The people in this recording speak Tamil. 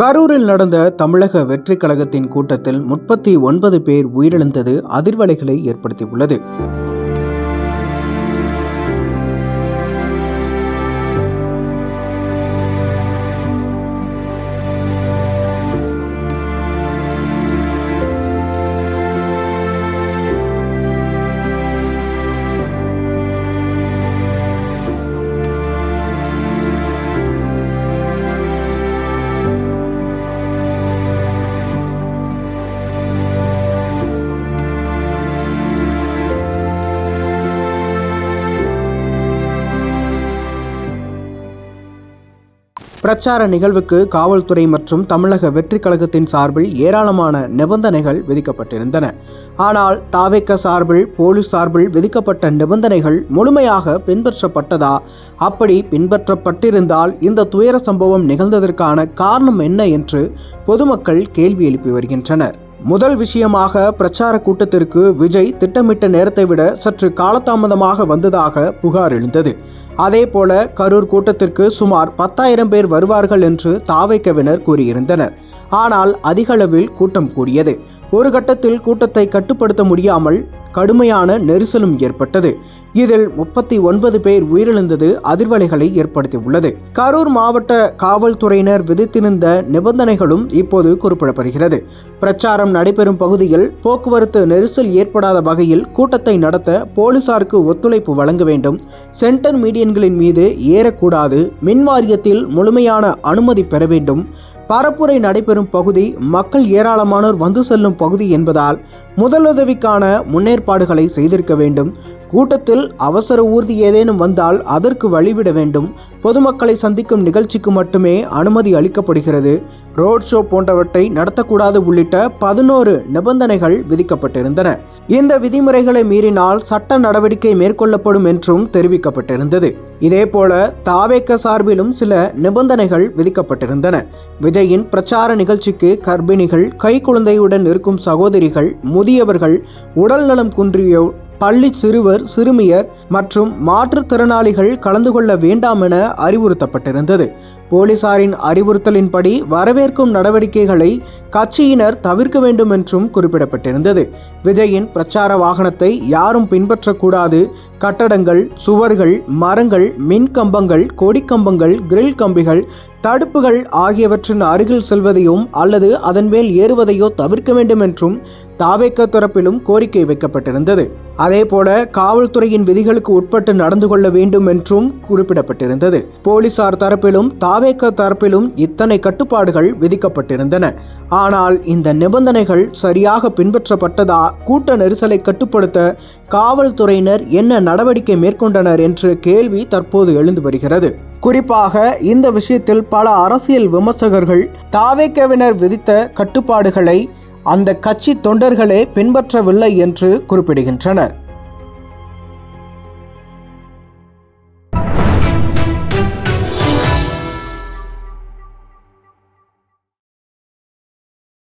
கரூரில் நடந்த தமிழக வெற்றி கழகத்தின் கூட்டத்தில் முப்பத்தி ஒன்பது பேர் உயிரிழந்தது அதிர்வலைகளை ஏற்படுத்தியுள்ளது. பிரச்சார நிகழ்வுக்கு காவல்துறை மற்றும் தமிழக வெற்றி கழகத்தின் சார்பில் ஏராளமான நிபந்தனைகள் விதிக்கப்பட்டிருந்தன. ஆனால் தாவேக்க சார்பில் போலீஸ் சார்பில் விதிக்கப்பட்ட நிபந்தனைகள் முழுமையாக பின்பற்றப்பட்டதா? அப்படி பின்பற்றப்பட்டிருந்தால் இந்த துயர சம்பவம் நிகழ்ந்ததற்கான காரணம் என்ன என்று பொதுமக்கள் கேள்வி எழுப்பி வருகின்றனர். முதல் விஷயமாக பிரச்சார கூட்டத்திற்கு விஜய் திட்டமிட்ட நேரத்தை விட சற்று காலதாமதமாக வந்ததாக புகார் எழுந்தது. அதே போல கரூர் கூட்டத்திற்கு சுமார் பத்தாயிரம் பேர் வருவார்கள் என்று தாவைக்கவினர் கூறியிருந்தனர். ஆனால் அதிகளவில் கூட்டம் கூடியது. ஒரு கட்டத்தில் கூட்டத்தை கட்டுப்படுத்த முடியாமல் கடுமையான நெரிசலும் ஏற்பட்டது. இதில் முப்பத்தி ஒன்பது பேர் உயிரிழந்தது அதிர்வலைகளை ஏற்படுத்தியுள்ளது. கரூர் மாவட்ட காவல்துறையினர் விதித்திருந்த நிபந்தனைகளும் இப்போது குறிப்பிடப்படுகிறது. பிரச்சாரம் நடைபெறும் பகுதியில் போக்குவரத்து நெரிசல் ஏற்படாத வகையில் கூட்டத்தை நடத்த போலீசாருக்கு ஒத்துழைப்பு வழங்க வேண்டும். சென்டர் மீடியன்களின் மீது ஏறக்கூடாது. மின் வாரியத்தில் முழுமையான அனுமதி பெற வேண்டும். பரப்புரை நடைபெறும் பகுதி மக்கள் ஏராளமானோர் வந்து செல்லும் பகுதி என்பதால் முதலுதவிக்கான முன்னேற்பாடுகளை செய்திருக்க வேண்டும். கூட்டத்தில் அவசர ஊர்தி ஏதேனும் வந்தால் அதற்கு வழிவிட வேண்டும். பொதுமக்களை சந்திக்கும் நிகழ்ச்சிக்கு மட்டுமே அனுமதி அளிக்கப்படுகிறது. ரோட் ஷோ போன்றவற்றை நடத்தக்கூடாது உள்ளிட்ட பதினோரு நிபந்தனைகள் விதிக்கப்பட்டிருந்தன. இந்த விதிமுறைகளை மீறினால் சட்ட நடவடிக்கை மேற்கொள்ளப்படும் என்றும் தெரிவிக்கப்பட்டிருந்தது. இதேபோல தாவேக்க சார்பிலும் சில நிபந்தனைகள் விதிக்கப்பட்டிருந்தன. விஜயின் பிரச்சார நிகழ்ச்சிக்கு கர்ப்பிணிகள் கைக்குழந்தையுடன் இருக்கும் சகோதரிகள் முதியவர்கள் உடல்நலம் குன்றியோர் பள்ளி சிறுவர் சிறுமியர் மற்றும் மாற்றுத்திறனாளிகள் கலந்து கொள்ள வேண்டாம் என அறிவுறுத்தப்பட்டிருந்தது. போலீசாரின் அறிவுறுத்தலின்படி வரவேற்கும் நடவடிக்கைகளை கட்சியினர் தவிர்க்க வேண்டும் என்றும் குறிப்பிடப்பட்டிருந்தது. விஜயின் பிரச்சார வாகனத்தை யாரும் பின்பற்றக்கூடாது. கட்டடங்கள் சுவர்கள் மரங்கள் மின் கம்பங்கள் கொடிக்கம்பங்கள் கிரில் கம்பிகள் தடுப்புகள் ஆகியவற்றின் அருகில் செல்வதையும் அல்லது அதன் மேல் ஏறுவதையோ தவிர்க்க வேண்டும் என்றும் தாவேக்க தரப்பிலும் கோரிக்கை வைக்கப்பட்டிருந்தது. அதேபோல காவல்துறையின் விதிகளுக்கு உட்பட்டு நடந்து கொள்ள வேண்டும் என்றும் குறிப்பிடப்பட்டிருந்தது. போலீசார் தரப்பிலும் தாவேக்க தரப்பிலும் இத்தனை கட்டுப்பாடுகள் விதிக்கப்பட்டிருந்தன. ஆனால் இந்த நிபந்தனைகள் சரியாக பின்பற்றப்பட்டதா கூட்ட நெரிசலை கட்டுப்படுத்த காவல்துறையினர் என்ன நடவடிக்கை மேற்கொண்டனர் என்ற கேள்வி தற்போது எழுந்து வருகிறது. குறிப்பாக இந்த விஷயத்தில் பல அரசியல் விமர்சகர்கள் தாவேக்கவினர் விதித்த கட்டுப்பாடுகளை அந்த கட்சி தொண்டர்களே பின்பற்றவில்லை என்று குறிப்பிடுகின்றனர்.